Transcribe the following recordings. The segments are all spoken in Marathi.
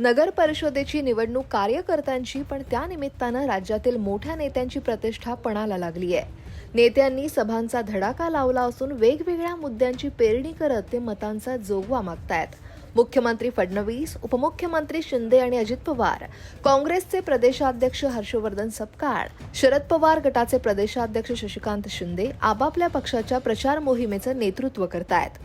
नगर परिषदेची निवडणूक कार्यकर्त्यांची पण त्यानिमित्तानं राज्यातील मोठ्या नेत्यांची प्रतिष्ठा पणाला लागली आहे. नेत्यांनी सभांचा धडाका लावला असून वेगवेगळ्या मुद्द्यांची पेरणी करत ते मतांचा जोगवा मागतायत. मुख्यमंत्री फडणवीस उपमुख्यमंत्री शिंदे आणि अजित पवार काँग्रेसचे प्रदेशाध्यक्ष हर्षवर्धन सपकाळ शरद पवार गटाचे प्रदेशाध्यक्ष शशिकांत शिंदे आपापल्या पक्षाच्या प्रचार मोहिमेचं नेतृत्व करतायत.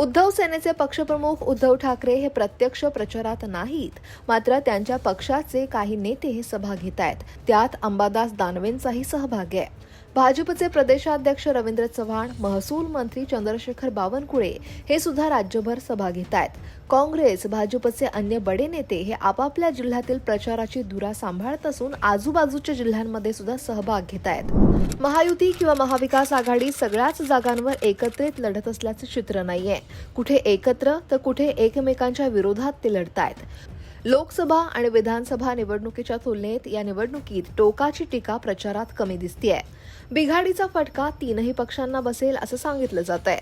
उद्धव सेनेचे पक्षप्रमुख उद्धव ठाकरे हे प्रत्यक्ष प्रचारात नाहीत. मात्र त्यांच्या पक्षाचे काही नेते हे सभा घेत आहेत त्यात अंबादास दानवेंचाही सहभाग आहे. भाजपचे प्रदेशाध्यक्ष रवींद्र चव्हाण महसूल मंत्री चंद्रशेखर बावनकुळे हे सुद्धा राज्यभर सभा घेत आहेत. काँग्रेस भाजपचे अन्य बडे नेते हे आपापल्या जिल्ह्यातील प्रचाराची धुरा सांभाळत असून आजूबाजूच्या जिल्ह्यांमध्ये सुद्धा सहभाग घेत आहेत. महायुती किंवा महाविकास आघाडी सगळ्याच जागांवर एकत्रित लढत असल्याचं चित्र नाहीये. कुठे एकत्र तर कुठे एकमेकांच्या विरोधात ते लढतायत. लोकसभा आणि विधानसभा निवडणुकीच्या तुलनेत या निवडणुकीत टोकाची टीका प्रचारात कमी दिसतीये. बिघाडीचा फटका तीनही पक्षांना बसेल असं सांगितलं जात आहे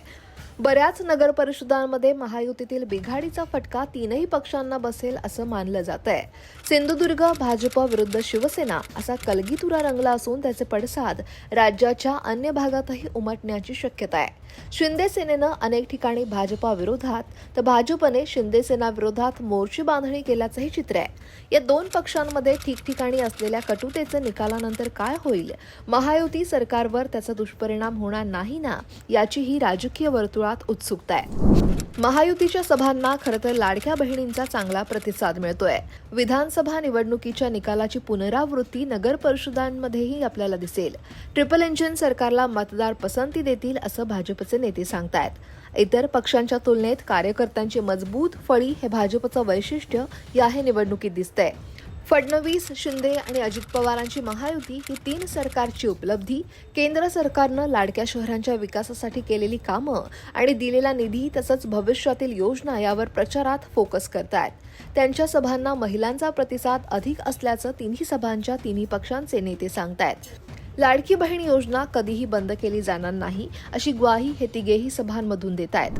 बऱ्याच नगर परिषदांमध्ये महायुतीतील बिघाडीचा फटका तीनही पक्षांना बसेल असं मानलं जात आहे सिंधुदुर्ग भाजप विरुद्ध शिवसेना असा कलगीतुरा रंगला असून त्याचे पडसाद राज्याच्या अन्य भागातही उमटण्याची शक्यता आहे. शिंदे सेनेनं अनेक ठिकाणी भाजपा विरोधात तर भाजपने शिंदे सेना विरोधात मोर्ची बांधणी केल्याचंही चित्र आहे. या दोन पक्षांमध्ये ठिकठिकाणी असलेल्या कटुतेचं निकालानंतर काय होईल? महायुती सरकारवर त्याचा दुष्परिणाम होणार नाही ना? याची ही राजकीय वर्तुळात उत्सुकता आहे. महायुतीच्या सभांना खरं तर लाडक्या बहिणींचा चांगला प्रतिसाद मिळतोय. विधानसभा निवडणुकीच्या निकालाची पुनरावृत्ती नगर परिषदांमध्येही आपल्याला दिसेल. ट्रिपल इंजिन सरकारला मतदार पसंती देतील असं भाजपचे नेते सांगतायत. इतर पक्षांच्या तुलनेत कार्यकर्त्यांची मजबूत फळी हे भाजपचं वैशिष्ट्य या हे निवडणुकीत दिसतंय. फडणवीस शिंदे आणि अजित पवारांची महायुती ही तीन सरकारची उपलब्धी केंद्र सरकारनं लाडक्या शहरांच्या विकासासाठी केलेली कामं आणि दिलेला निधी तसंच भविष्यातील योजना यावर प्रचारात फोकस करतायत. त्यांच्या सभांना महिलांचा प्रतिसाद अधिक असल्याचं तिन्ही सभांच्या तिन्ही पक्षांचे नेते सांगतायत. लाडकी बहीण योजना कधीही बंद केली जाणार नाही अशी ग्वाही हे तिघेही सभांमधून देत आहेत.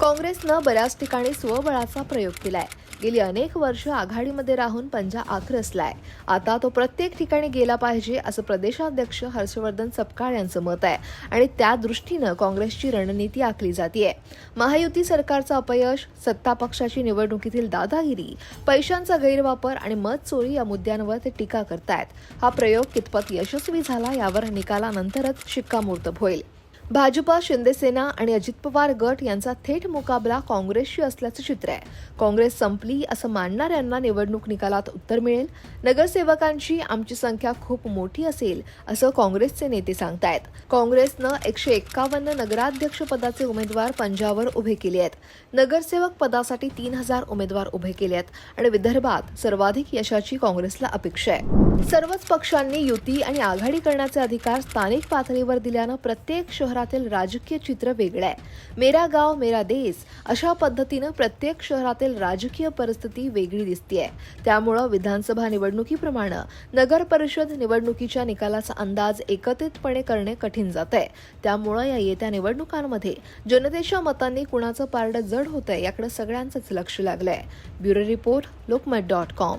काँग्रेसनं बऱ्याच ठिकाणी स्वबळाचा प्रयोग केलाय. गेली अनेक वर्ष आघाडीमध्ये राहून पंजा आक्रसलाय आता तो प्रत्येक ठिकाणी गेला पाहिजे असं प्रदेशाध्यक्ष हर्षवर्धन सपकाळ यांचं मत आहे आणि त्या दृष्टीनं काँग्रेसची रणनीती आखली जातीये. महायुती सरकारचं अपयश सत्ता पक्षाची निवडणुकीतील दादागिरी पैशांचा गैरवापर आणि मत चोरी या मुद्द्यांवर ते टीका करतायत. हा प्रयोग कितपत यशस्वी झाला यावर निकालानंतरच शिक्कामोर्तब होईल. भाजपा शिंदेसेना आणि अजित पवार गट यांचा थेट मुकाबला काँग्रेसशी असल्याचं चित्र आहे. काँग्रेस संपली असं मानणाऱ्यांना निवडणूक निकालात उत्तर मिळेल. नगरसेवकांची आमची संख्या खूप मोठी असेल असं काँग्रेसचे नेते सांगतायत. काँग्रेसनं एकशे एक्कावन्न नगराध्यक्ष पदाचे उमेदवार पंजावर उभे केले आहेत. नगरसेवक पदासाठी तीन हजार उमेदवार उभे केले आहेत आणि विदर्भात सर्वाधिक यशाची काँग्रेसला अपेक्षा आहे. सर्वच पक्षांनी युती आणि आघाडी करण्याचे अधिकार स्थानिक पातळीवर दिल्यानं प्रत्येक शहरातील राजकीय चित्र वेगळं आहे. मेरा गाव मेरा देश अशा पद्धतीनं प्रत्येक शहरातील राजकीय परिस्थिती वेगळी दिसतीये. त्यामुळं विधानसभा निवडणुकीप्रमाणे नगर परिषद निवडणुकीच्या निकालाचा अंदाज एकत्रितपणे करणे कठीण जात आहे त्यामुळं या येत्या निवडणुकांमध्ये जनतेच्या मतांनी कुणाचं पारडं जड होतंय याकडे सगळ्यांचंच लक्ष लागलंय. Bureau report Lokmat dot com.